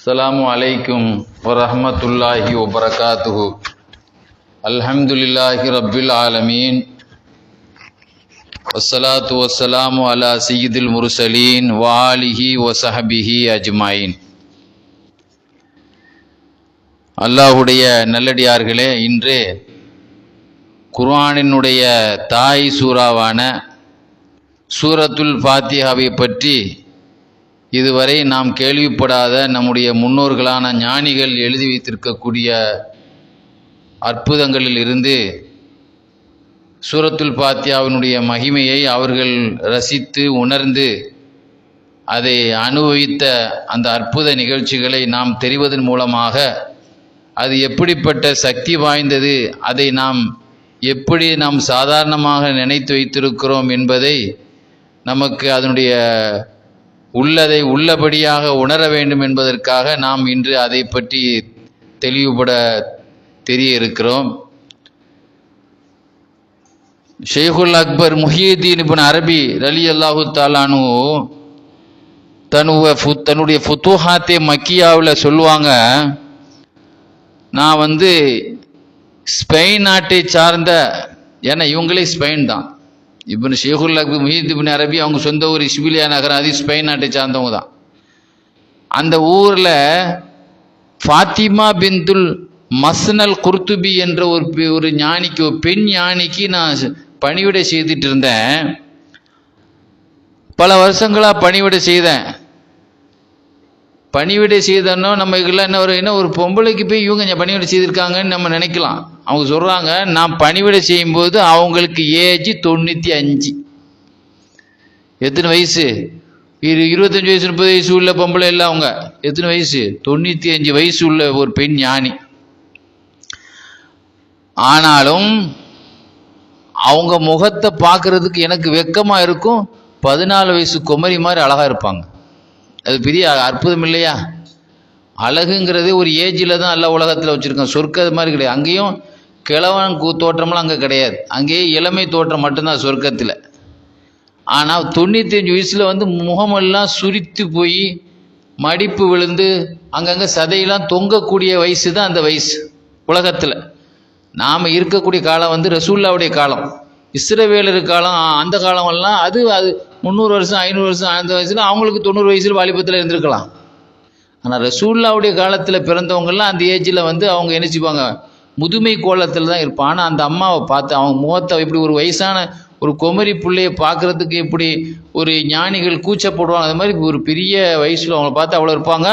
السلام عليكم ورحمة الله وبركاته الحمد لله رب العالمين والصلاة والسلام على سيد المرسلين وآله وصحبه أجمعين அல்லாஹுடைய நல்லடியார்களே இன்று குர்ஆனினுடைய தாய் சூறாவான சூரத்துல் ஃபாத்தியாவை பற்றி இதுவரை நாம் கேள்விப்படாத நம்முடைய முன்னோர்களான ஞானிகள் எழுதி வைத்திருக்கக்கூடிய அற்புதங்களில் இருந்து சூரத்துல் பாத்தியாவினுடைய மகிமையை அவர்கள் ரசித்து உணர்ந்து அதை அனுபவித்த அந்த அற்புத நிகழ்ச்சிகளை நாம் தெரிவதன் மூலமாக அது எப்படிப்பட்ட சக்தி வாய்ந்தது அதை நாம் எப்படி நாம் சாதாரணமாக நினைத்து வைத்திருக்கிறோம் என்பதை நமக்கு அதனுடைய உள்ளதை உள்ளபடியாக உணர வேண்டும் என்பதற்காக நாம் இன்று அதை பற்றி தெளிவுபட தெரிய இருக்கிறோம் ஷேகுல் அக்பர் முஹியுத்தீன் இபின் அரபி ரலி அல்லாஹு தாலானு தன்னுடைய தன்னுடைய ஃபுத்துஹாத்தே மக்கியாவில் சொல்லுவாங்க நான் வந்து ஸ்பெயின் நாட்டை சார்ந்த ஏன்னா இவங்களே ஸ்பெயின் தான். இப்போ ஷேகுல் அக்பர் முஹித் அரபி அவங்க சொந்த ஊர் இஸ்பிலியா நகரம் அது ஸ்பெயின் நாட்டை சார்ந்தவங்க தான். அந்த ஊரில் ஃபாத்திமா பிந்துல் மஸ்னல் குர்துபி என்ற ஒரு பெ- ஒரு ஞானிக்கு ஒரு பெண் ஞானிக்கு நான் பணிவிடை செய்துட்டு இருந்தேன். பல வருஷங்களாக பணிவிடை செய்தேன். பணிவிடை செய்தனோ நம்ம இதெல்லாம் என்ன ஒரு என்ன ஒரு பொம்பளைக்கு போய் இவங்க பணிவிடை செய்திருக்காங்கன்னு நம்ம நினைக்கலாம். அவங்க சொல்கிறாங்க நான் பணிவிடை செய்யும்போது அவங்களுக்கு ஏஜ் தொண்ணூற்றி அஞ்சு. எத்தனை வயசு? இரு இருபத்தஞ்சி வயசு முப்பது வயசு உள்ள பொம்பளை இல்லை அவங்க. எத்தனை வயசு? தொண்ணூற்றி அஞ்சு வயசு உள்ள ஒரு பெண் ஞானி. ஆனாலும் அவங்க முகத்தை பார்க்கறதுக்கு எனக்கு வெக்கமாக இருக்கும். பதினாலு வயசு குமரி மாதிரி அழகாக இருப்பாங்க. அது பெரிய அற்புதம் இல்லையா அழகுங்கிறது ஒரு ஏஜில் தான் எல்லா உலகத்தில் வச்சுருக்கோம். சொர்க்கது மாதிரி கிடையாது. அங்கேயும் கிழவன் கூ தோற்றமெல்லாம் அங்கே கிடையாது. அங்கேயே இளமை தோற்றம் மட்டும்தான் சொர்க்கத்தில். ஆனால் தொண்ணூத்தஞ்சு வயசில் வந்து முகமெல்லாம் சுரித்து போய் மடிப்பு விழுந்து அங்கங்கே சதையெல்லாம் தொங்கக்கூடிய வயசு தான் அந்த வயசு உலகத்தில். நாம் இருக்கக்கூடிய காலம் வந்து ரசூல்லாவுடைய காலம். இஸ்ரவேலர் காலம் அந்த காலமெல்லாம் அது அது முந்நூறு வருஷம் ஐநூறு வருஷம் ஆயிரத்து வயசில் அவங்களுக்கு தொண்ணூறு வயசில் வாலிபத்தில் இருந்திருக்கலாம். ஆனால் ரசூல்லாவுடைய காலத்தில் பிறந்தவங்கெல்லாம் அந்த ஏஜில் வந்து அவங்க நினச்சிப்பாங்க முதுமை கோலத்தில் தான் இருப்பான். ஆனால் அந்த அம்மாவை பார்த்து அவங்க முகத்தை இப்படி ஒரு வயசான ஒரு குமரி பிள்ளையை பார்க்குறதுக்கு எப்படி ஒரு ஞானிகள் கூச்சப்படுவாங்க. அது மாதிரி ஒரு பெரிய வயசில் அவங்கள பார்த்து அவ்வளோ இருப்பாங்க.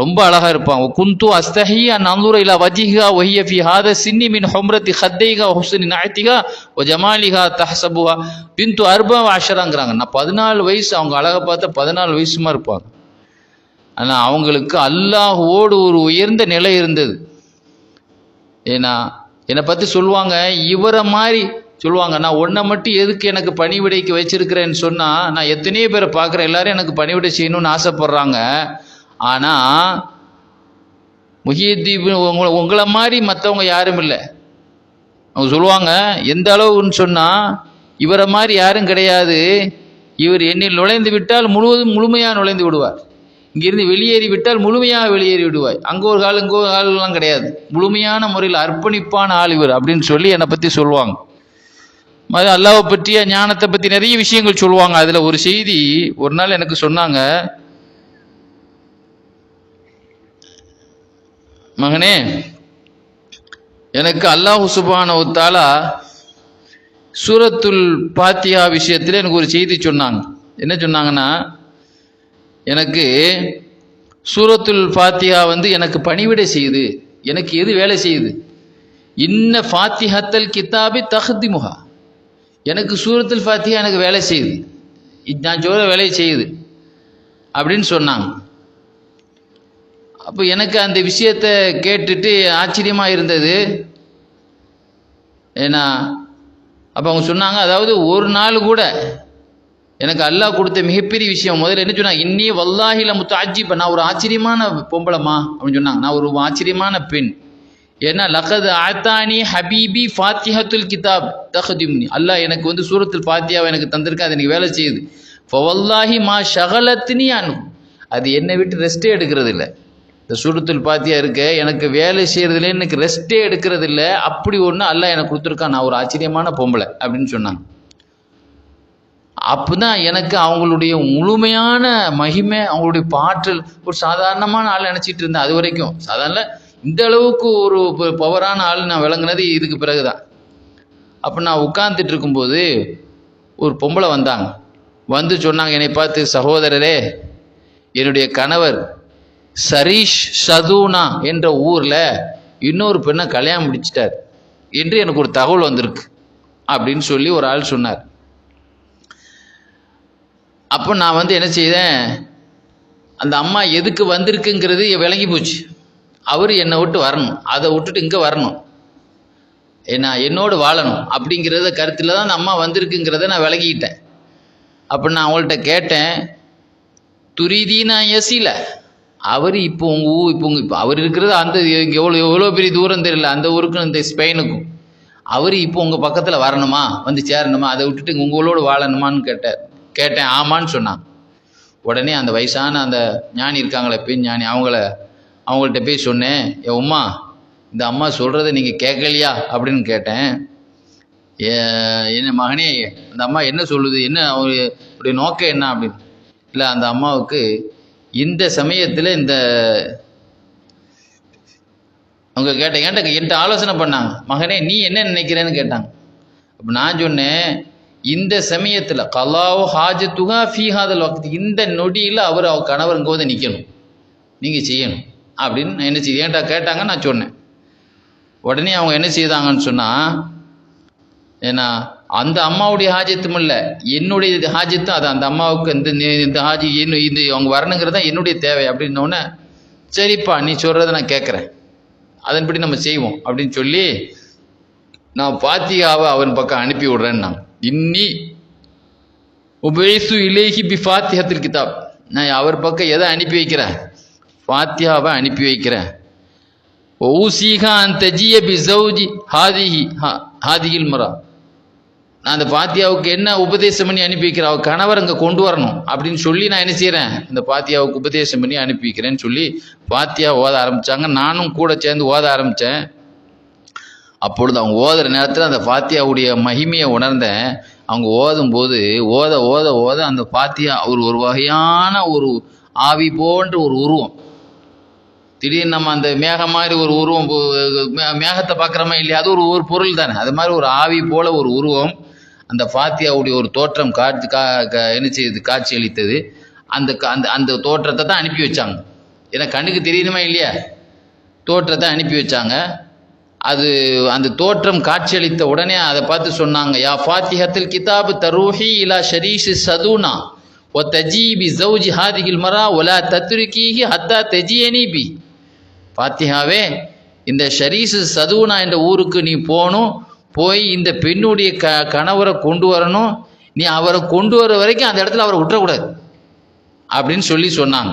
ரொம்ப அழகாக இருப்பாங்க குந்து அஸ்தஹி நந்தூர இலா வஜிஹா ஒஹியஃபி ஹாத சின்னி மின் ஹொம்ரத்தி ஹத்தைகா ஹுஸ்னி நாய்த்திகா ஓ ஜமாலிகா தஹசபுஹா பிந்து அர்பா ஆஷராங்கிறாங்க நான் பதினாலு வயசு அவங்க அழகை பார்த்தா பதினாலு வயசுமா இருப்பாங்க. ஆனால் அவங்களுக்கு அல்லாஹோடு ஒரு உயர்ந்த நிலை இருந்தது. ஏன்னா என்னை பற்றி சொல்லுவாங்க இவரை மாதிரி சொல்லுவாங்க. நான் ஒன்றை மட்டும் எதுக்கு எனக்கு பணிவிடைக்கு வச்சிருக்கிறேன்னு சொன்னால் நான் எத்தனையோ பேரை பார்க்குறேன். எல்லாரும் எனக்கு பணிவிடை செய்யணும்னு ஆசைப்பட்றாங்க. ஆனால் முஹியத்தீபு உங்களை உங்களை மாதிரி மற்றவங்க யாரும் இல்லை. அவங்க சொல்லுவாங்க எந்த அளவுன்னு சொன்னால் இவரை மாதிரி யாரும் கிடையாது. இவர் என்னில் நுழைந்து விட்டால் முழுவதும் முழுமையாக நுழைந்து விடுவார். இங்கிருந்து வெளியேறி விட்டால் முழுமையாக வெளியேறி விடுவாய் அங்கே ஒரு கால் இங்கே ஒரு காலெல்லாம் கிடையாது. முழுமையான முறையில் அர்ப்பணிப்பான ஆள் இவர் அப்படின்னு சொல்லி என்னை பற்றி சொல்லுவாங்க. மாதிரி அல்லாவை பற்றிய ஞானத்தை பற்றி நிறைய விஷயங்கள் சொல்லுவாங்க. அதில் ஒரு செய்தி ஒரு நாள் எனக்கு சொன்னாங்க மகனே எனக்கு அல்லாஹ் சுபானவு தாலா சூரத்துல் பாத்தியா விஷயத்தில் எனக்கு ஒரு செய்தி சொன்னாங்க. என்ன சொன்னாங்கன்னா எனக்கு சூரத்துல் ஃபாத்தியா வந்து எனக்கு பணிவிடை செய்யுது. எனக்கு எது வேலை செய்யுது? இன்ன ஃபாத்திஹத்தல் கித்தாபி தஹதிமுகா எனக்கு சூரத்துல் ஃபாத்தியா எனக்கு வேலை செய்யுது. நான் சொல்ற வேலையை செய்யுது. அப்படின்னு சொன்னாங்க. அப்போ எனக்கு அந்த விஷயத்தை கேட்டுட்டு ஆச்சரியமாக இருந்தது. ஏன்னா அப்போ அவங்க சொன்னாங்க அதாவது ஒரு நாள் கூட எனக்கு அல்லாஹ் கொடுத்த மிகப்பெரிய விஷயம் முதல்ல என்ன சொன்னாங்க இன்னி வல்லாஹில முத்து ஆஜிப்ப நான் ஒரு ஆச்சரியமான பொம்பளைமா அப்படின்னு சொன்னாங்க. நான் ஒரு ஆச்சரியமான பெண். ஏன்னா லகது ஆத்தானி ஹபீபி ஃபாத்திஹத்துல் கிதாப் தஹதிம்னி. அல்லாஹ் எனக்கு வந்து சூரத்தில் ஃபாத்தியாவை எனக்கு தந்திருக்கேன் அது எனக்கு வேலை செய்யுது. ஃபவல்லாஹி மா ஷகலத்தினி அனு அது என்னை விட்டு ரெஸ்ட்டே எடுக்கிறது இல்லை. இந்த சுருத்துல் பாத்தியா இருக்க எனக்கு வேலை செய்யறதுல எனக்கு ரெஸ்டே எடுக்கிறது இல்ல அப்படி ஒன்று அல்ல எனக்கு கொடுத்துருக்கான். நான் ஒரு ஆச்சரியமான பொம்பளை அப்படின்னு சொன்னாங்க. அப்பதான் எனக்கு அவங்களுடைய முழுமையான மகிமை அவங்களுடைய பாற்றல் ஒரு சாதாரணமான ஆள் நினைச்சிட்டு இருந்தேன் அது வரைக்கும். சாதாரண இந்த அளவுக்கு ஒரு பவரான ஆள் நான் விளங்குனது இதுக்கு பிறகுதான். அப்போ நான் உட்கார்ந்துட்டு இருக்கும்போது ஒரு பொம்பளை வந்தாங்க. வந்து சொன்னாங்க என்னை பார்த்து சகோதரரே என்னுடைய கணவர் சரீஷ் சதுனா என்ற ஊரில் இன்னொரு பெண்ணை கல்யாணம் முடிச்சிட்டார். என்று எனக்கு ஒரு தகவல் வந்திருக்கு. அப்படின்னு சொல்லி ஒரு ஆள் சொன்னார். அப்போ நான் வந்து என்ன செய்தேன்? அந்த அம்மா எதுக்கு வந்திருக்குங்கிறது விளங்கி போச்சு. அவர் என்னை விட்டு வரணும். அதை விட்டுட்டு இங்கே வரணும். என்ன என்னோடு வாழணும். அப்படிங்கிறத கருத்தில் தான் அந்த அம்மா வந்திருக்குங்கிறத நான் விளங்கிக்கிட்டேன் அப்போ நான் அவங்கள்ட்ட கேட்டேன் துரிதீனா எசில அவர் இப்போ உங்கள் ஊ இப்போ உங்கள் இப்போ அவர் இருக்கிறது அந்த எவ்வளோ எவ்வளோ பெரிய தூரம் தெரியல. அந்த ஊருக்கும் இந்த ஸ்பெயினுக்கும். அவர் இப்போ உங்கள் பக்கத்தில் வரணுமா? வந்து சேரணுமா? அதை விட்டுட்டு உங்களோடு வாழணுமான்னு கேட்டார். கேட்டேன். ஆமான்னு சொன்னான் உடனே அந்த வயசான அந்த ஞானி இருக்காங்களே பெண் ஞானி அவங்கள அவங்கள்ட்ட போய் சொன்னேன். ஏ உம்மா இந்த அம்மா சொல்கிறத நீங்கள் கேட்கலையா? அப்படின்னு கேட்டேன். ஏ என்ன மகனே அந்த அம்மா என்ன சொல்லுது? என்ன அவருடைய நோக்கம் என்ன? அப்படின்னு. இல்லை அந்த அம்மாவுக்கு இந்த சமயத்தில் இந்த அவங்க கேட்ட என்கிட்ட என்கிட்ட ஆலோசனை பண்ணாங்க. மகனே நீ என்ன நினைக்கிறேன்னு கேட்டாங்க. அப்போ நான் சொன்னேன் இந்த சமயத்தில் கலாவோ ஹாஜத்துகா ஃபீஹாதல் வக்தி இந்த நொடியில் அவர் அவர் கணவர் இங்கே வந்து நிற்கணும் நீங்கள் செய்யணும். அப்படின்னு நான் என்ன செய்ய ஏன்டா கேட்டாங்க நான் சொன்னேன். உடனே அவங்க என்ன செய்தாங்கன்னு சொன்னால் ஏன்னா அந்த அம்மாவுடைய ஹாஜத்தும் இல்லை. என்னுடைய ஹாஜத்தும் அது அந்த அம்மாவுக்கு இந்த இந்த ஹாஜி என்ன இது அவங்க வரணுங்கிறது தான் என்னுடைய தேவை அப்படின்னோடனே சரிப்பா நீ சொல்கிறத நான் கேட்குறேன். அதன்படி நம்ம செய்வோம் அப்படின்னு சொல்லி நான் ஃபாத்தியாவை அவன் பக்கம் அனுப்பி விடுறேன்னாங்க இன்னி உபேசு இலேஹி பி ஃபாத்தியத்தில் கிதாப். நான் அவர் பக்கம் எதை அனுப்பி வைக்கிறேன்? ஃபாத்தியாவை அனுப்பி வைக்கிறேன். ஓசீகா அந்த ஜிய பி ஜவுஜி ஹாதிஹி ஹா- ஹாதிகில் மரா. நான் அந்த பாத்தியாவுக்கு என்ன உபதேசம் பண்ணி அனுப்பி வைக்கிறேன் அவள் கணவர் அங்கே கொண்டு வரணும் அப்படின்னு சொல்லி நான் என்ன செய்கிறேன் இந்த பாத்தியாவுக்கு உபதேசம் பண்ணி அனுப்பி வைக்கிறேன்னு சொல்லி பாத்தியா ஓத ஆரம்பித்தாங்க நானும் கூட சேர்ந்து ஓத ஆரம்பித்தேன் அப்பொழுது அவங்க ஓதுற நேரத்தில் அந்த பாத்தியாவுடைய மகிமையை உணர்ந்தேன். அவங்க ஓதும்போது ஓத ஓத ஓத அந்த பாத்தியா ஒரு ஒரு வகையான ஒரு ஆவி போன்ற ஒரு உருவம். திடீர்னு நம்ம அந்த மேகம் மாதிரி ஒரு உருவம் போ- மே- மேகத்தை பார்க்குறோமா இல்லையா? அது ஒரு ஒரு பொருள் தானே. அது மாதிரி ஒரு ஆவி போல ஒரு உருவம். அந்த ஃபாத்தியாவுடைய ஒரு தோற்றம் காட்சி கா என்ன செய்யுது காட்சி அளித்தது. அந்த க- அந்த அந்த தோற்றத்தை தான் அனுப்பி வச்சாங்க. ஏன்னா கண்ணுக்கு தெரியணுமா இல்லையா? தோற்றத்தை அனுப்பி வச்சாங்க. அது அந்த தோற்றம் காட்சியளித்த உடனே அதை பார்த்து சொன்னாங்க யா ஃபாத்திஹத்தில் கிதாபு தரூஹி இலா ஷரீஷ் சதுனா ஒ தஜீபி ஜவுஜி ஹாதிகில் மரா ஒலா தத்துருக்கீஹி ஹத்தா தஜியனி பி. பாத்தியாவே இந்த ஷரீசு சதுனா என்ற ஊருக்கு நீ போகணும் போய் இந்த பெண்ணுடைய க கணவரை கொண்டு வரணும். நீ அவரை கொண்டு வர வரைக்கும் அந்த இடத்துல அவரை விட்டுறக்கூடாது. அப்படின்னு சொல்லி சொன்னாங்க.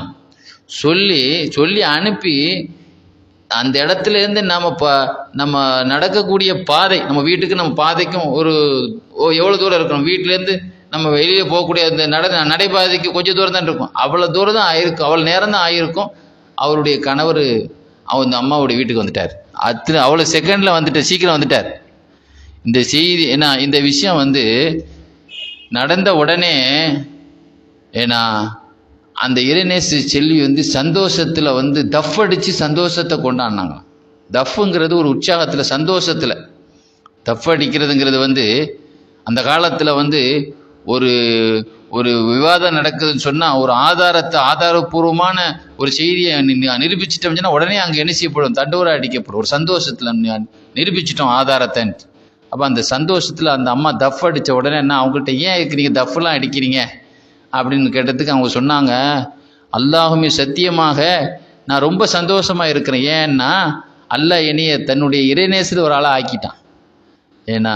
சொல்லி சொல்லி அனுப்பி அந்த இடத்துலேருந்து நம்ம ப நம்ம நடக்கக்கூடிய பாதை நம்ம வீட்டுக்கு நம்ம பாதைக்கும் ஒரு ஓ எவ்வளோ தூரம் இருக்கணும்? வீட்டிலேருந்து நம்ம வெளியே போகக்கூடிய அந்த நட நடைபாதைக்கு கொஞ்சம் தூரம் தான் இருக்கும். அவ்வளோ தூரம் தான் ஆயிருக்கும் அவ்வளோ நேரம் தான் ஆயிருக்கும். அவருடைய கணவர் அவங்க அம்மாவுடைய வீட்டுக்கு வந்துட்டார். அத்தனை அவ்வளோ செகண்டில் வந்துட்டார் சீக்கிரம் வந்துட்டார். இந்த செய்தி ஏன்னா இந்த விஷயம் வந்து நடந்த உடனே ஏன்னா அந்த இறைநேசு செல்வி வந்து சந்தோஷத்தில் வந்து தஃப் அடித்து சந்தோஷத்தை கொண்டாடினாங்க தஃப்புங்கிறது ஒரு உற்சாகத்தில் சந்தோஷத்தில். தஃப் அடிக்கிறதுங்கிறது வந்து அந்த காலத்தில் வந்து ஒரு ஒரு விவாதம் நடக்குதுன்னு சொன்னால் ஒரு ஆதாரத்தை ஆதாரபூர்வமான ஒரு செய்தியை நி- நிரூபிச்சிட்டோம்னு உடனே அங்கே என்ன செய்யப்படும்? தண்டோரா அடிக்கப்படும். ஒரு சந்தோஷத்தில் நிரூபிச்சிட்டோம் ஆதாரத்தை அப்போ அந்த சந்தோஷத்தில் அந்த அம்மா தஃப் அடித்த உடனே என்ன அவங்கள்ட்ட ஏன் இருக்கிறீங்க தஃப்லாம் அடிக்கிறீங்க? அப்படின்னு கேட்டதுக்கு அவங்க சொன்னாங்க அல்லாஹுமே சத்தியமாக நான் ரொம்ப சந்தோஷமாக இருக்கிறேன். ஏன்னா அல்லாஹ் என்னைய தன்னுடைய இறைநேசத்தில் ஒரு ஆளாக ஆக்கிட்டான். ஏன்னா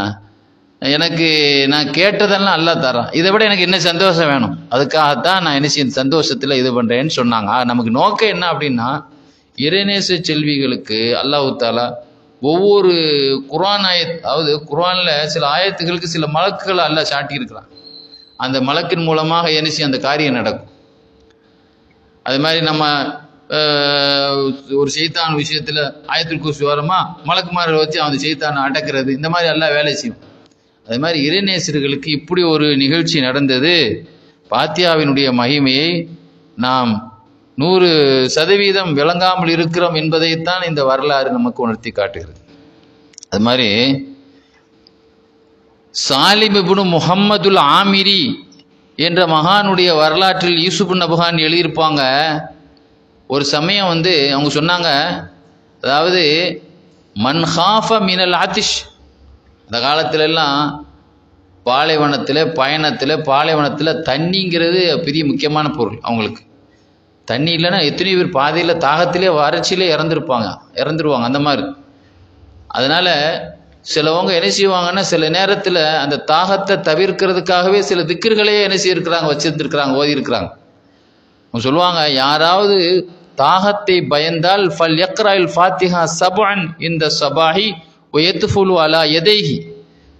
எனக்கு நான் கேட்டதெல்லாம் அல்லாஹ் தரான் இதை விட எனக்கு என்ன சந்தோஷம் வேணும்? அதுக்காகத்தான் நான் என்ன செய்ய சந்தோஷத்தில் இது பண்ணுறேன்னு சொன்னாங்க. நமக்கு நோக்கம் என்ன அப்படின்னா இறைநேச செல்விகளுக்கு அல்லாஹு தாலா ஒவ்வொரு குர்ஆன் ஆயத் அதாவது குரானில் சில ஆயத்துகளுக்கு சில மலக்குகளை அல்ல சாட்டியிருக்கிறான் அந்த மலக்கின் மூலமாக எனிசி அந்த காரியம் நடக்கும். அது மாதிரி நம்ம ஒரு செய்தான் விஷயத்தில் ஆயத்துல் குர்சி வரமா மலக்குமாரை வச்சு அந்த செய்தானை அடக்கிறது இந்த மாதிரி எல்லாம் வேலை செய்யும். அது மாதிரி இறைநேசர்களுக்கு இப்படி ஒரு நிகழ்ச்சி நடந்தது. பாத்தியாவினுடைய மகிமையை நாம் நூறு சதவீதம் விளங்காமல் இருக்கிறோம் என்பதைத்தான் இந்த வரலாறு நமக்கு உணர்த்தி காட்டுகிறது. அது மாதிரி சாலிம் இப்னு முஹம்மதுல் ஆமிரி என்ற மகானுடைய வரலாற்றில் யூசுப் நபகான் எழுதியிருப்பாங்க. ஒரு சமயம் வந்து அவங்க சொன்னாங்க அதாவது மன்ஹாஃப மினல் ஆதிஷ் அந்த காலத்திலெல்லாம் பாலைவனத்தில் பயணத்தில் பாலைவனத்தில் தண்ணிங்கிறது பெரிய முக்கியமான பொருள் அவங்களுக்கு. தண்ணி இல்லைன்னா எத்தனை பேர் பாதையில் தாகத்திலே வறட்சியிலே இறந்துருப்பாங்க. இறந்துருவாங்க அந்த மாதிரி. அதனால் சிலவங்க என்ன செய்வாங்கன்னா சில நேரத்தில் அந்த தாகத்தை தவிர்க்கிறதுக்காகவே சில திக்கர்களையே என்ன செய்யிருக்கிறாங்க வச்சிருந்துருக்கிறாங்க ஓதியிருக்கிறாங்க. அவங்க சொல்லுவாங்க யாராவது தாகத்தை பயந்தால் ஃபல் யக்ராயில் ஃபாத்திஹா சபான் இந்த சபாஹி ஒயத்துஃபுலு அலா எதைஹி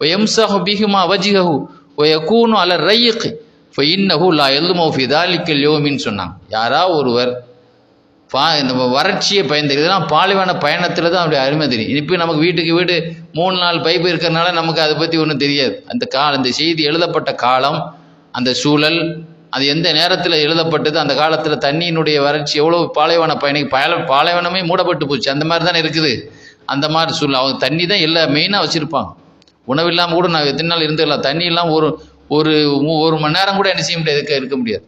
ஒயம்சஹு பிஹுமா வஜிஹு ஒயக்கூனு அல இப்போ ஃபஇன்னஹு லா எல்லுமோ ஃபிதாலிக்கல் யோமின்னு சொன்னாங்க. யாராவது ஒருவர் பா நம்ம வறட்சியை பயந்து இதெல்லாம் பாலைவன பயணத்தில் தான் அப்படி அருமை தெரியும். இப்போ நமக்கு வீட்டுக்கு வீடு மூணு நாள் பைப்பு இருக்கிறனால நமக்கு அதை பற்றி ஒன்றும் தெரியாது. அந்த கால அந்த செய்தி எழுதப்பட்ட காலம் அந்த சூழல் அது எந்த நேரத்தில் எழுதப்பட்டது அந்த காலத்தில் தண்ணியினுடைய வறட்சி எவ்வளோ பாலைவன பயணி பால பாலைவனமே மூடப்பட்டு போச்சு. அந்த மாதிரி தானே இருக்குது. அந்த மாதிரி சூழல். அவங்க தண்ணி தான் எல்லா மெயினாக வச்சுருப்பாங்க. உணவு இல்லாமல் கூட நான் எத்தனை நாள் இருந்துக்கலாம் தண்ணி இல்லாமல் ஒரு ஒரு ஒரு மணி நேரம் கூட என்ன செய்ய முடியாது இருக்க- முடியாது.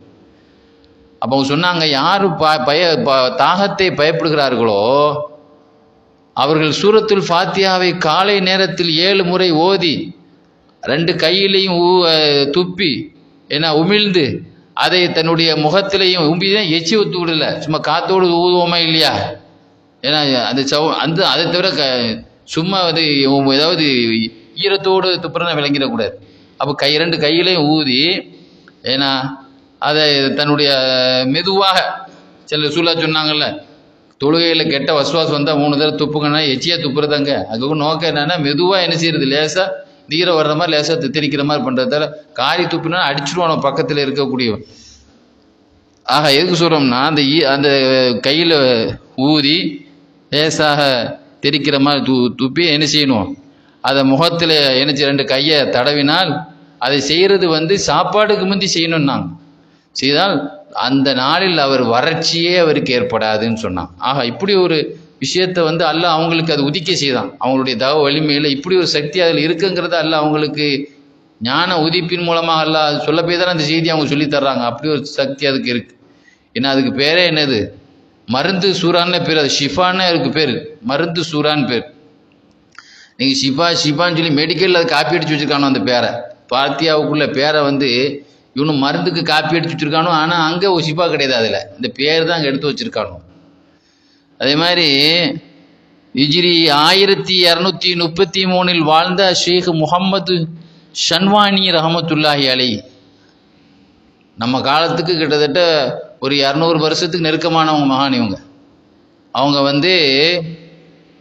அப்போ அவங்க சொன்னாங்க யார் ப பய ப- தாகத்தை பயப்படுகிறார்களோ அவர்கள் சூரத்துல் ஃபாத்தியாவை காலை நேரத்தில் ஏழு முறை ஓதி ரெண்டு கையிலையும் ஊ- துப்பி ஏன்னா உமிழ்ந்து அதை தன்னுடைய முகத்திலையும் உம்பிதான் எச்சி ஊத்து விடல. சும்மா காத்தோடு ஊதுவோமா இல்லையா? ஏன்னா அந்த சவு அந்த அதை தவிர க சும்மா வந்து ஏதாவது ஈரத்தோடு துப்புரனா விளங்கிடக்கூடாது. அப்போ கை ரெண்டு கையிலையும் ஊதி ஏன்னா அதை தன்னுடைய மெதுவாக சில சூழா சொன்னாங்கல்ல தொழுகையில் கெட்ட வசுவாசம் வந்தால் மூணு தடவை துப்புங்கன்னா எச்சியாக துப்புறதாங்க. அதுக்கு நோக்கம் என்னென்னா மெதுவாக என்ன செய்யறது? லேசாக நீரை வர்ற மாதிரி லேசாக தித்தரிக்கிற மாதிரி பண்ணுறதால காரி துப்புனா அடிச்சிருவான் பக்கத்தில் இருக்கக்கூடியவன். ஆக எதுக்கு சொல்கிறோம்னா அந்த ஈ அந்த கையில் ஊதி லேசாக தெரிக்கிற மாதிரி து துப்பி என்ன செய்யணும்? அதை முகத்தில் என்ன ரெண்டு கையை தடவினால் அதை செய்கிறது வந்து சாப்பாடுக்கு முந்தி செய்யணும்னாங்க. செய்தால் அந்த நாளில் அவர் வறட்சியே அவருக்கு ஏற்படாதுன்னு சொன்னான் ஆகா இப்படி ஒரு விஷயத்தை வந்து அல்ல அவங்களுக்கு அது உதிக்க செய்தான். அவங்களுடைய தவ வலிமையில் இப்படி ஒரு சக்தி அதில் இருக்குங்கிறத அல்ல அவங்களுக்கு ஞான உதிப்பின் மூலமாக அல்ல அது சொல்ல போய் தானே அந்த செய்தி அவங்க சொல்லித்தர்றாங்க அப்படி ஒரு சக்தி அதுக்கு இருக்கு. ஏன்னா அதுக்கு பேரே என்னது? மருந்து சூறான்னு பேர். அது ஷிஃபான்னு அதுக்கு பேர். மருந்து சூறான்னு பேர். நீங்கள் ஷிஃபா ஷிஃபான்னு சொல்லி மெடிக்கலில் அது காப்பி அடிச்சு வச்சிருக்கானோ அந்த பேரை? பாத்தியாவுக்குள்ள பேரை வந்து இவனு மருந்துக்கு காப்பி அடிச்சு வச்சிருக்கானோ? ஆனால் அங்கே ஒசிப்பா கிடையாது அதில். இந்த பேர் தான் அங்கே எடுத்து வச்சிருக்கானோ? அதே மாதிரி இஜிரி ஆயிரத்தி இரநூத்தி முப்பத்தி மூணில் வாழ்ந்த ஷேக் முகம்மது ஷன்வானி ரஹமத்துல்லாஹி அலி. நம்ம காலத்துக்கு கிட்டத்தட்ட ஒரு இரநூறு வருஷத்துக்கு நெருக்கமானவங்க மகான் இவங்க. அவங்க வந்து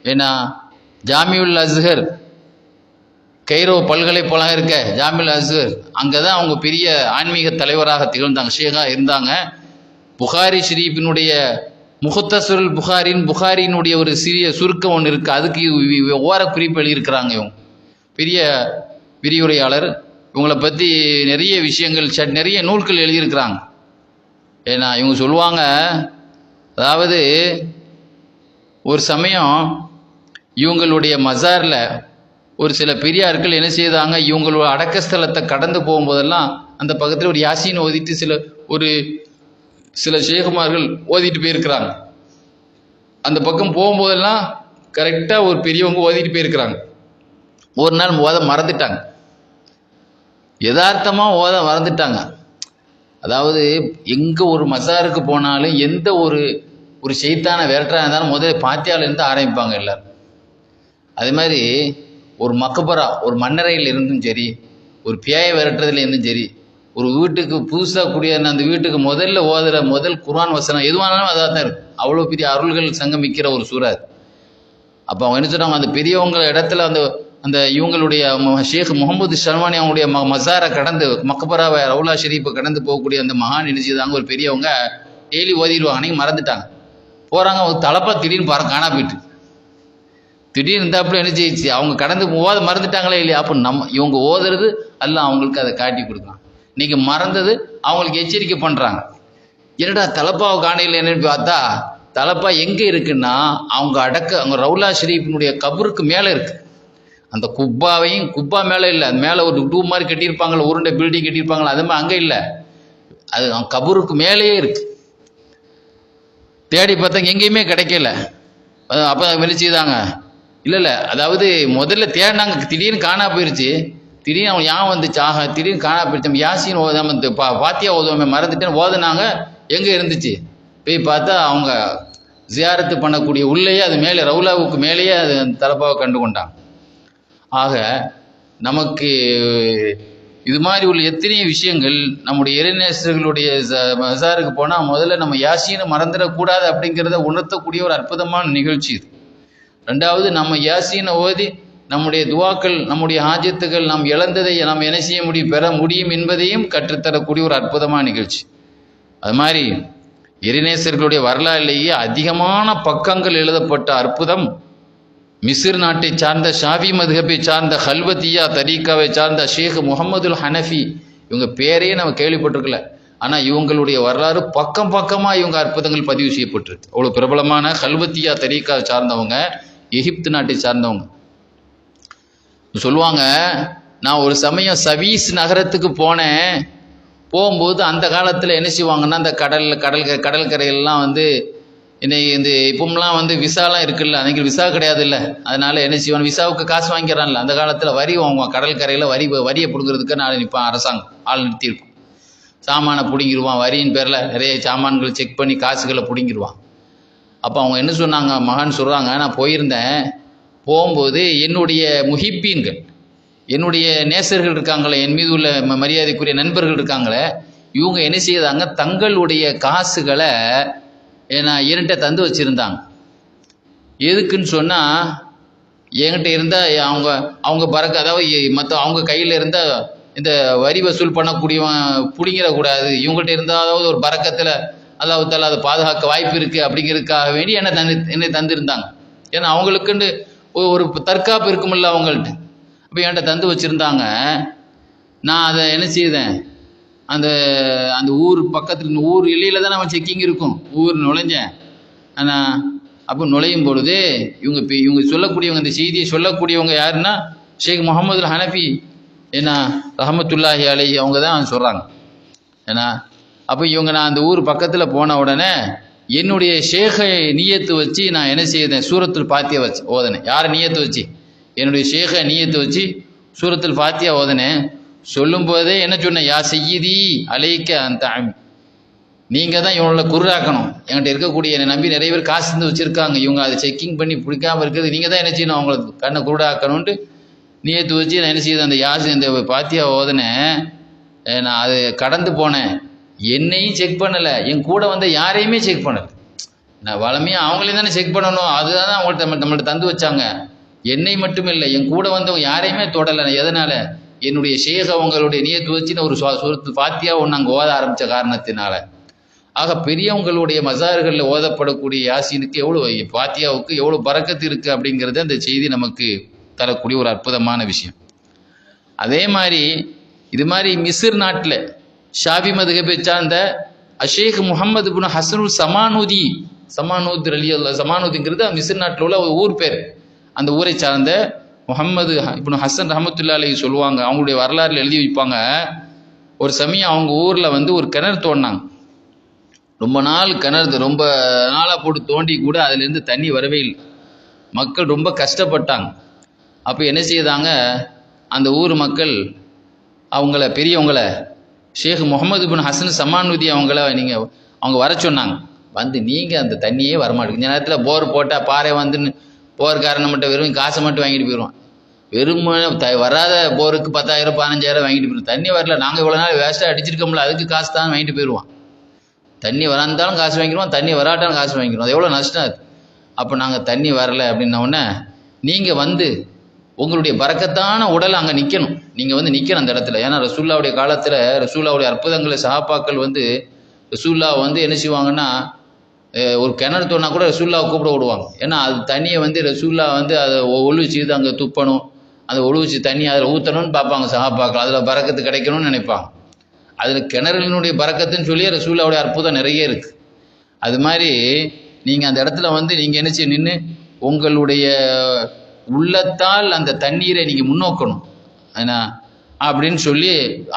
என்ன ஜாமியுல் அஸ்ஹர் கைரோ பல்கலைக்கழகம் இருக்க ஜாமில் அஸ்ஹர் அங்கே தான் அவங்க பெரிய ஆன்மீக தலைவராக திகழ்ந்தாங்க ஷேகா இருந்தாங்க. புகாரி ஷரீஃபினுடைய முகத்தசுரல் புகாரின் புகாரினுடைய ஒரு சிறிய சுருக்கம் ஒன்று இருக்குது அதுக்கு வி- ஓர குறிப்பு எழுதியிருக்கிறாங்க இவங்க. பெரிய விரிவுரையாளர். இவங்களை பற்றி நிறைய விஷயங்கள் ச- நிறைய நூல்கள் எழுதியிருக்கிறாங்க. ஏன்னா இவங்க சொல்லுவாங்க அதாவது ஒரு சமயம் இவங்களுடைய மசாரில் ஒரு சில பெரியார்கள் என்ன செய்தாங்க இவங்களோட அடக்கஸ்தலத்தை கடந்து போகும்போதெல்லாம் அந்த பக்கத்தில் ஒரு யாசின் ஓதிட்டு சில ஒரு சில ஷேகுமார்கள் ஓதிட்டு போயிருக்கிறாங்க. அந்த பக்கம் போகும்போதெல்லாம் கரெக்டாக ஒரு பெரியவங்க ஓதிட்டு போயிருக்கிறாங்க. ஒரு நாள் ஓத மறந்துட்டாங்க. யதார்த்தமாக ஓத மறந்துட்டாங்க. அதாவது எங்கே ஒரு மசாருக்கு போனாலும் எந்த ஒரு ஒரு செய்தான விரட்டாக இருந்தாலும் முதல்ல பாத்தியாலேருந்து ஆரம்பிப்பாங்க எல்லோரும். அதே மாதிரி ஒரு மக்கபரா ஒரு மண்ணறையில் இருந்தும் சரி ஒரு பேயை விரட்டுறதுல இருந்தும் சரி ஒரு வீட்டுக்கு புதுசாக குடியேறின அந்த வீட்டுக்கு முதல்ல ஓதுற முதல் குர்ஆன் வசனம் எதுவானாலும் அதாக தான் இருக்கும் அவ்வளோ பெரிய அருள்கள் சங்கமிக்கிற ஒரு சூறா அது. அப்போ அவங்க என்ன சொன்னாங்க அந்த பெரியவங்க இடத்துல அந்த அந்த இவங்களுடைய ஷேக் முகமது ஷர்வானி அவங்களுடைய ம மசாரை கடந்து மக்கபராவை ரவுலா ஷெரீப்பை கடந்து போகக்கூடிய அந்த மகான் என்ன ஒரு பெரியவங்க டெய்லி ஓதிடுவாங்க. அன்னைக்கு மறந்துட்டாங்க. போகிறாங்க அவங்க தலைப்பாக திடீர்னு பாரு காணா போயிட்டு. திடீர்னு இருந்தாப்புல என்ன செய்யுச்சு? அவங்க கடந்து போகாத மறந்துட்டாங்களே இல்லையா? அப்போ நம்ம இவங்க ஓதுறது எல்லாம் அவங்களுக்கு அதை காட்டி கொடுக்கலாம் இன்னைக்கு மறந்தது அவங்களுக்கு எச்சரிக்கை பண்ணுறாங்க என்னடா தலப்பாவை காணையில் என்னன்னு பார்த்தா தலப்பா எங்கே இருக்குன்னா அவங்க அடக்க அவங்க ரவுலா ஷெரீஃபினுடைய கபருக்கு மேலே இருக்கு. அந்த குப்பாவையும் குப்பா மேலே இல்லை. அது மேலே ஒரு டூ மாதிரி கட்டியிருப்பாங்களே உருண்டை பில்டிங் கட்டியிருப்பாங்களே அது மாதிரி அங்கே இல்லை. அது அவங்க கபருக்கு மேலேயே இருக்கு. தேடி பார்த்தாங்க எங்கேயுமே கிடைக்கல. அப்போ வெளிச்சுதாங்க இல்லை இல்லை. அதாவது முதல்ல தேடினாங்க. திடீர்னு காணா போயிருச்சு. திடீர்னு அவன் ஞாபகம் வந்துச்சு. ஆஹா திடீர்னு காணா போயிருச்சு. நம்ம யாசின் ஓதாம பா பாத்தியா ஓதுவோமே மறந்துட்டேன்னு ஓதுனாங்க. எங்கே இருந்துச்சு? போய் பார்த்தா அவங்க ஜியாரத்து பண்ணக்கூடிய உள்ளேயே அது மேலே ரவுலாவுக்கு மேலேயே அது தலைப்பாக தலப்பாவை கண்டு கொண்டான் ஆக நமக்கு இது மாதிரி உள்ள எத்தனையோ விஷயங்கள் நம்முடைய இறைநேசர்களுடைய மசாருக்கு போனால் முதல்ல நம்ம யாசின்னு மறந்துடக்கூடாது அப்படிங்கிறத உணர்த்தக்கூடிய ஒரு அற்புதமான நிகழ்ச்சி இது. ரெண்டாவது நம்ம யாசினை ஓதி நம்முடைய துவாக்கள் நம்முடைய ஆஜத்துகள் நாம் இழந்ததை நாம் என்ன செய்ய முடியும்? பெற முடியும் என்பதையும் கற்றுத்தரக்கூடிய ஒரு அற்புதமான நிகழ்ச்சி. அது மாதிரி இறைநேசர்களுடைய வரலாறுலேயே அதிகமான பக்கங்கள் எழுதப்பட்ட அற்புதம் மிசிர் நாட்டை சார்ந்த ஷாஃபி மதுஹபை சார்ந்த ஹல்வத்தியா தரீக்காவை சார்ந்த ஷேக் முகமதுல் ஹனஃபி இவங்க பேரையே நம்ம கேள்விப்பட்டிருக்கல. ஆனால் இவங்களுடைய வரலாறு பக்கம் பக்கமாக இவங்க அற்புதங்கள் பதிவு செய்யப்பட்டிருக்கு. அவ்வளோ பிரபலமான ஹல்வத்தியா தரீக்காவை சார்ந்தவங்க எகிப்து நாட்டை சார்ந்தவங்க. சொல்லுவாங்க நான் ஒரு சமயம் சவீஸ் நகரத்துக்கு போனேன். போகும்போது அந்த காலத்தில் என்ன செய்வாங்கன்னா அந்த கடல் கடல் கடற்கரையெல்லாம் வந்து இன்னைக்கு இந்த இப்போம்லாம் வந்து விசாலாம் இருக்குல்ல அன்னைக்கு விசா கிடையாது இல்லை அதனால என்ன செய்வான் விசாவுக்கு காசு வாங்கிக்கிறான்ல. அந்த காலத்தில் வரி வாங்குவான் கடற்கரையில் வரி வரியை பிடுங்கிறதுக்கு நான் நிற்பான் அரசாங்கம் ஆள் நிறுத்தியிருக்கும். சாமானை பிடுங்கிடுவான் வரியின் பேரில் நிறைய சாமான்களை செக் பண்ணி காசுகளை பிடுங்கிடுவான் அப்போ அவங்க என்ன சொன்னாங்க? மகான் சொல்கிறாங்க நான் போயிருந்தேன். போகும்போது என்னுடைய முஹிப்பீன்கள் என்னுடைய நேசர்கள் இருக்காங்களே என் மீது உள்ள மரியாதைக்குரிய நண்பர்கள் இருக்காங்களே இவங்க என்ன செய்தாங்க? தங்களுடைய காசுகளை நான் என்கிட்ட தந்து வச்சுருந்தாங்க. எதுக்குன்னு சொன்னால் என்கிட்ட இருந்தால் அவங்க அவங்க பறக்க அதாவது மற்ற அவங்க கையில் இருந்தால் இந்த வரி வசூல் பண்ணக்கூடியவன் பிடிங்கிடக்கூடாது. இவங்கள்ட்ட இருந்தால் அதாவது ஒரு பறக்கத்தில் அல்லாஹ் அதை பாதுகாக்க வாய்ப்பு இருக்குது அப்படிங்கிறதுக்காக வேண்டி என்னை தந்து என்னை தந்திருந்தாங்க. ஏன்னா அவங்களுக்குன்னு ஒரு தற்காப்பு இருக்குமில்ல அவங்கள்ட்ட. அப்போ என்கிட்ட தந்து வச்சுருந்தாங்க. நான் அதை என்ன செய்தேன்? அந்த அந்த ஊர் பக்கத்தில் ஊர் எல்லையில் தான் நம்ம செக்கிங் இருக்கும். ஊர் நுழைஞ்சேன். ஆனால் அப்போ நுழையும் பொழுது இவங்க இப்போ இவங்க சொல்லக்கூடியவங்க இந்த செய்தியை சொல்லக்கூடியவங்க யாருன்னா ஷேக் முகமது ஹனஃபி. ஏன்னா ரஹமத்துல்லாஹி அலை அவங்க தான் சொல்கிறாங்க ஏன்னா அப்போ இவங்க நான் அந்த ஊர் பக்கத்தில் போன உடனே என்னுடைய ஷேகை நீயத்து வச்சு நான் என்ன செய்தேன்? சூரத்தில் பாத்தியா வச்சு ஓதனேன். யாரை நீயத்து வச்சு? என்னுடைய ஷேகை நீயத்து வச்சு சூரத்தில் ஃபாத்தியா ஓதனேன். சொல்லும்போதே என்ன சொன்னேன்? யா செய்யதி அலைக்க அந்த நீங்கள் தான் இவங்கள குருடாக்கணும். என்கிட்ட இருக்கக்கூடிய என்னை நம்பி நிறைய பேர் காசு இருந்து வச்சுருக்காங்க. இவங்க அதை செக்கிங் பண்ணி பிடிக்காம இருக்கிறது. நீங்கள் தான் என்ன செய்யணும்? அவங்களுக்கு கண்ணை குருடாக்கணும்ன்ட்டு நீயத்து வச்சு நான் என்ன செய்யுது அந்த யாசி அந்த பாத்தியா ஓதனேன். நான் அது கடந்து போனேன். என்னையும் செக் பண்ணலை. என் கூட வந்த யாரையுமே செக் பண்ணலை. நான் வளமையாக அவங்களையும் தானே செக் பண்ணணும். அதுதான் அவங்கள்ட்ட நம்ம நம்மள்ட்ட தந்து வச்சாங்க. என்னை மட்டும் இல்லை என் கூட வந்தவங்க யாரையுமே தொடலை. எதனால்? என்னுடைய ஷேக் அவங்களுடைய நியத்து வச்சு நான் ஒரு சுரத்து பாத்தியா ஒன்று அங்கே ஓத ஆரம்பித்த காரணத்தினால. ஆக பெரியவங்களுடைய மசார்களில் ஓதப்படக்கூடிய யாசினுக்கு எவ்வளோ பாத்தியாவுக்கு எவ்வளோ பறக்கத்து இருக்குது அப்படிங்கிறது அந்த செய்தி நமக்கு தரக்கூடிய ஒரு அற்புதமான விஷயம். அதே மாதிரி இது மாதிரி மிசிர் நாட்டில் ஷாபி மதுகபை சார்ந்த அஷேக் முகமது பின் ஹசனுல் சமானூதி சமானூத் அலி அல்லா சமானூதிங்கிறது மிஸ்ர் நாட்டில் உள்ள ஒரு ஊர் பேர். அந்த ஊரை சார்ந்த முகமது இப்போ ஹசன் ரஹமத்துல்லா அலி சொல்லுவாங்க. அவங்களுடைய வரலாறுல எழுதி வைப்பாங்க. ஒரு சமயம் அவங்க ஊரில் வந்து ஒரு கிணறு தோண்டினாங்க. ரொம்ப நாள் கிணறு ரொம்ப நாளாக போட்டு தோண்டி கூட அதுலேருந்து தண்ணி வரவே இல்லை. மக்கள் ரொம்ப கஷ்டப்பட்டாங்க. அப்போ என்ன செய்தாங்க? அந்த ஊர் மக்கள் அவங்கள பெரியவங்களை ஷேக் முகமது பின் ஹசன் சமானுதி அவங்கள நீங்கள் அவங்க வர சொன்னாங்க. வந்து நீங்கள் அந்த தண்ணியே வரமாட்டேங்க. இந்த நேரத்தில் போர் போட்டால் பாறை போர் காரணம் மட்டும் வெறும் காசை மட்டும் வாங்கிட்டு போயிடுவான் வெறும் த வராத போருக்கு பத்தாயிரம் பதினஞ்சாயிரம் வாங்கிட்டு போயிடும் தண்ணி வரல. நாங்கள் இவ்வளோ நாள் வேஸ்ட்டாக அடிச்சிருக்கோம்ல அதுக்கு காசு தான் வாங்கிட்டு போயிடுவான் தண்ணி வராந்தாலும் காசு வாங்கிடுவோம் தண்ணி வராட்டாலும் காசு வாங்கிடுவோம் அது எவ்வளோ நஷ்டம் அது. அப்போ நாங்கள் தண்ணி வரல அப்படின்ன உடனே நீங்கள் வந்து உங்களுடைய பறக்கத்தான உடல் அங்கே நிற்கணும் நீங்கள் வந்து நிற்கணும் அந்த இடத்துல. ஏன்னா ரசூல்லாவுடைய காலத்தில் ரசூல்லாவுடைய அற்புதங்களை சஹாப்பாக்கள் வந்து ரசூல்லா வந்து என்ன செய்வாங்கன்னா ஒரு கிணறு தோணா கூட ரசூல்லாவை கூப்பிட விடுவாங்க. ஏன்னா அது தண்ணியை வந்து ரசூல்லா வந்து அதை ஒ- ஒழுவிச்சு இது அங்கே துப்பணும். அதை ஒழுவிச்சு தண்ணி அதில் ஊற்றணும்னு பார்ப்பாங்க சஹாப்பாக்கள் அதில் பறக்கத்து கிடைக்கணும்னு நினைப்பாங்க. அதில் கிணறுகளினுடைய பறக்கத்துன்னு சொல்லி ரசூல்லாவுடைய அற்புதம் நிறைய இருக்குது அது மாதிரி நீங்கள் அந்த இடத்துல வந்து நீங்கள் என்ன செய்ய நின்று உங்களுடைய உள்ளத்தால் அந்த தண்ணீரை நீங்கள் முன்னோக்கணும். ஏன்னா அப்படின்னு சொல்லி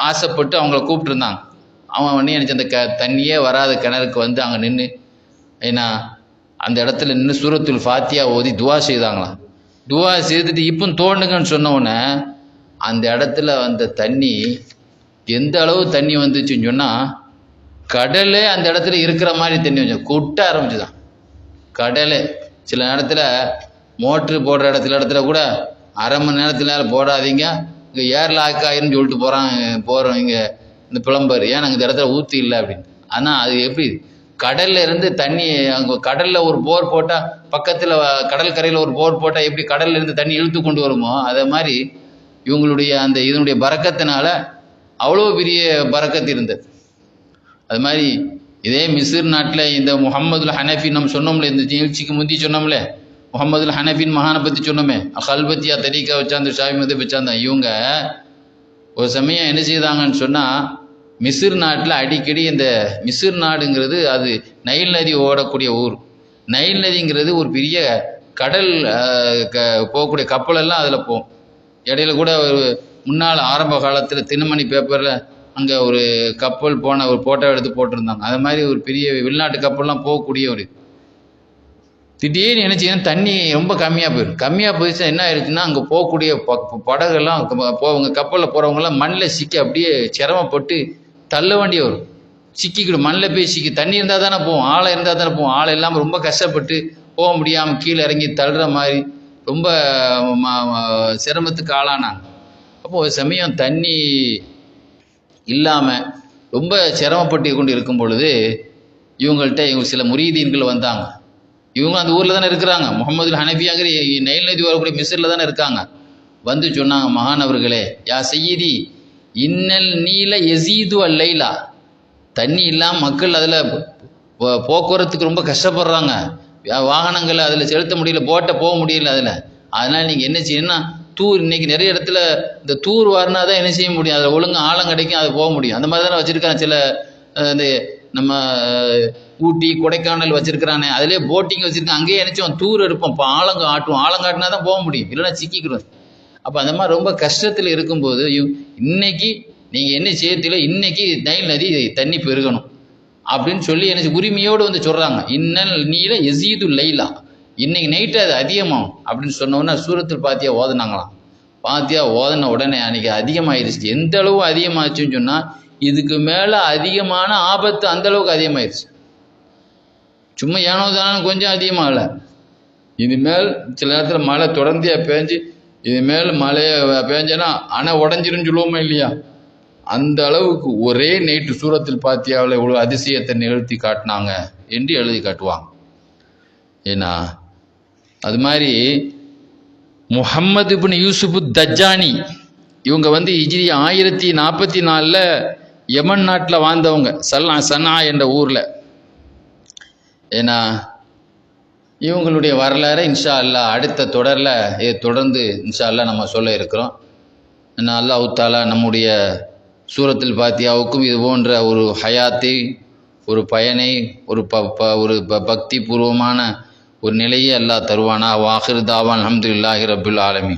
ஆசைப்பட்டு அவங்கள கூப்பிட்டுருந்தாங்க. அவன் வந்து எனக்கு அந்த க தண்ணியே வராத கிணறுக்கு வந்து அங்கே நின்று ஏன்னா அந்த இடத்துல நின்று சூரத்துல் ஃபாத்தியா ஓதி துவா செய்தாங்களாம். துவா செய்துட்டு இப்போ தோண்டுங்கன்னு சொன்ன அந்த இடத்துல வந்த தண்ணி எந்த அளவு தண்ணி வந்துச்சுன்னு சொன்னால் கடலே அந்த இடத்துல இருக்கிற மாதிரி தண்ணி வந்து கொட்ட ஆரம்பிச்சுதான். கடலே. சில நேரத்தில் மோட்ரு போடுற இடத்துல இடத்துல கூட அரை மணி நேரத்தில் போடாதீங்க. இங்கே ஏர் லாக் ஆயிருன்னு சொல்லிட்டு போகிறான் போகிறோம் இங்கே இந்த பிளம்பர் ஏன் நாங்கள் இந்த இடத்துல ஊற்றி இல்லை அப்படின்னு. ஆனால் அது எப்படி? கடல்ல இருந்து தண்ணி அங்கே கடலில் ஒரு போர் போட்டால் பக்கத்தில் கடல் கரையில் ஒரு போர் போட்டால் எப்படி கடல்ல இருந்து தண்ணி இழுத்து கொண்டு வருமோ? அதே மாதிரி இவங்களுடைய அந்த இதனுடைய பறக்கத்தினால அவ்வளோ பெரிய பறக்கத்து இருந்தது. அது மாதிரி இதே மிசிர் நாட்டில் இந்த முகமதுல் ஹனஃபி நம்ம சொன்னோம்ல இந்த நிகழ்ச்சிக்கு முந்தி சொன்னோம்ல முகமதுல் ஹனஃபின் மகானை பற்றி சொன்னோமே. கல்பத்தியா தரீக்கா வச்சாந்து ஷாவி மதி வச்சாந்தான் இவங்க ஒரு சமயம் என்ன செய்தாங்கன்னு சொன்னால் மிசிர் நாட்டில் அடிக்கடி இந்த மிசிர் நாடுங்கிறது அது நைல் நதி ஓடக்கூடிய ஊர். நைல் நதிங்கிறது ஒரு பெரிய கடல் க- போகக்கூடிய கப்பலெல்லாம் அதில் போகும் இடையில கூட ஒரு முன்னால் ஆரம்ப காலத்தில் தினமணி பேப்பரில் அங்கே ஒரு கப்பல் போன ஒரு ஃபோட்டோ எடுத்து போட்டிருந்தாங்க. அது மாதிரி ஒரு பெரிய வெளிநாட்டு கப்பல்லாம் போகக்கூடிய ஒரு திடீர்னு என்ன தண்ணி ரொம்ப கம்மியாக போயிடும் கம்மியாக போயிடுச்சுன்னா என்ன ஆயிடுச்சுன்னா அங்கே போகக்கூடிய ப- படகெல்லாம் போவங்க கப்பலில் போகிறவங்கலாம் மண்ணில் சிக்கி அப்படியே சிரமப்பட்டு தள்ள வேண்டிய வரும் சிக்கிக்கிடும். மண்ணில் போய் சிக்கி தண்ணி இருந்தால் தானே போவோம் ஆளை இருந்தால் தானே போவோம். ஆளை இல்லாமல் ரொம்ப கஷ்டப்பட்டு போக முடியாமல் கீழே இறங்கி தள்ளுற மாதிரி ரொம்ப சிரமத்துக்கு ஆளானாங்க. அப்போது ஒரு சமயம் தண்ணி இல்லாமல் ரொம்ப சிரமப்பட்டு கொண்டு இருக்கும் பொழுது இவங்கள்ட்ட இவங்க சில முறியீதீன்கள் வந்தாங்க. இவங்க அந்த ஊரில் தானே இருக்கிறாங்க. முகமது ஹனபியாங்கிற நெயில் நதி வரக்கூடிய மிஸ்ரில் தானே இருக்காங்க. வந்து சொன்னாங்க மகானவர்களே யா செய்யதி இன்னல் நீல எசீது அல்லைலா தண்ணி இல்லாமல் மக்கள் அதில் போக்குவரத்துக்கு ரொம்ப கஷ்டப்படுறாங்க. வாகனங்களை அதில் செலுத்த முடியல போட்டை போக முடியல அதில். அதனால் நீங்கள் என்ன செய்யணும்னா தூர் இன்னைக்கு நிறைய இடத்துல இந்த தூர் வாரினா தான் என்ன செய்ய முடியும். அதில் ஒழுங்காக ஆழம் கிடைக்கும் அது போக முடியும். அந்த மாதிரி தானே வச்சுருக்காங்க சில இந்த நம்ம ஊட்டி கொடைக்கானல் வச்சிருக்கிறானே அதிலே போட்டிங் வச்சுருக்காங்க அங்கேயே நினச்சோம் தூர் எடுப்போம் இப்போ ஆழங்க ஆட்டுவோம் ஆழங்காட்டினா தான் போக முடியும். இல்லைன்னா சிக்கிக்கிறோம் அப்போ அந்த மாதிரி ரொம்ப கஷ்டத்தில் இருக்கும்போது இன்னைக்கு நீங்கள் என்ன செய்யறதில்ல இன்னைக்கு நைல் நதி தண்ணி பெருகணும். அப்படின்னு சொல்லி என்ன உரிமையோடு வந்து சொல்கிறாங்க இன்னல் நீல எசீது லைலா. இன்னைக்கு நைட்டு அது அதிகமாகும். அப்படின்னு சொன்னோன்னா சூரத்தில் பாத்தியா ஓதுனாங்களாம். பாத்தியா ஓதுன உடனே அன்னைக்கு அதிகமாகிடுச்சு எந்த அளவு அதிகமாச்சுன்னு சொன்னால் இதுக்கு மேலே அதிகமான ஆபத்து அந்தளவுக்கு அதிகமாயிருச்சு. சும்மா ஏனோ தானோ கொஞ்சம் அதிகமாகல இனிமேல் சில நேரத்தில் மழை தொடர்ந்தியாக பேஞ்சு இனிமேல் மழையை பேஞ்சனா அணை உடஞ்சிருன்னு சொல்லுவோமா இல்லையா? அந்த அளவுக்கு ஒரே நைட்டு சூரத்தில் பாத்தியாவில் இவ்வளோ அதிசயத்தை நிகழ்த்தி காட்டினாங்க என்று எழுதி காட்டுவாங்க. ஏன்னா அது மாதிரி முஹம்மது இப்னு யூசுஃபு தஜானி இவங்க வந்து இஜிரி ஆயிரத்தி நாற்பத்தி நாலில் யமன் நாட்டில் வாழ்ந்தவங்க சல்லா சன்னா என்ற ஊரில். ஏன்னா இவங்களுடைய வரலாறை இன்ஷா அல்லா அடுத்த தொடரில் இதை தொடர்ந்து இன்ஷா அல்லா நம்ம சொல்ல இருக்கிறோம். ஏன்னா அல்லாஹ் தாலா நம்முடைய சூரத்தில் பாத்தியாவுக்கும் இது போன்ற ஒரு ஹயாத்தை ஒரு பயனை ஒரு ப ப- ஒரு ப பக்தி பூர்வமான ஒரு நிலையை அல்லாஹ் தருவானா. வாஹிர் தாவான் அஹமதுல்லாஹி ரபுல் ஆலமி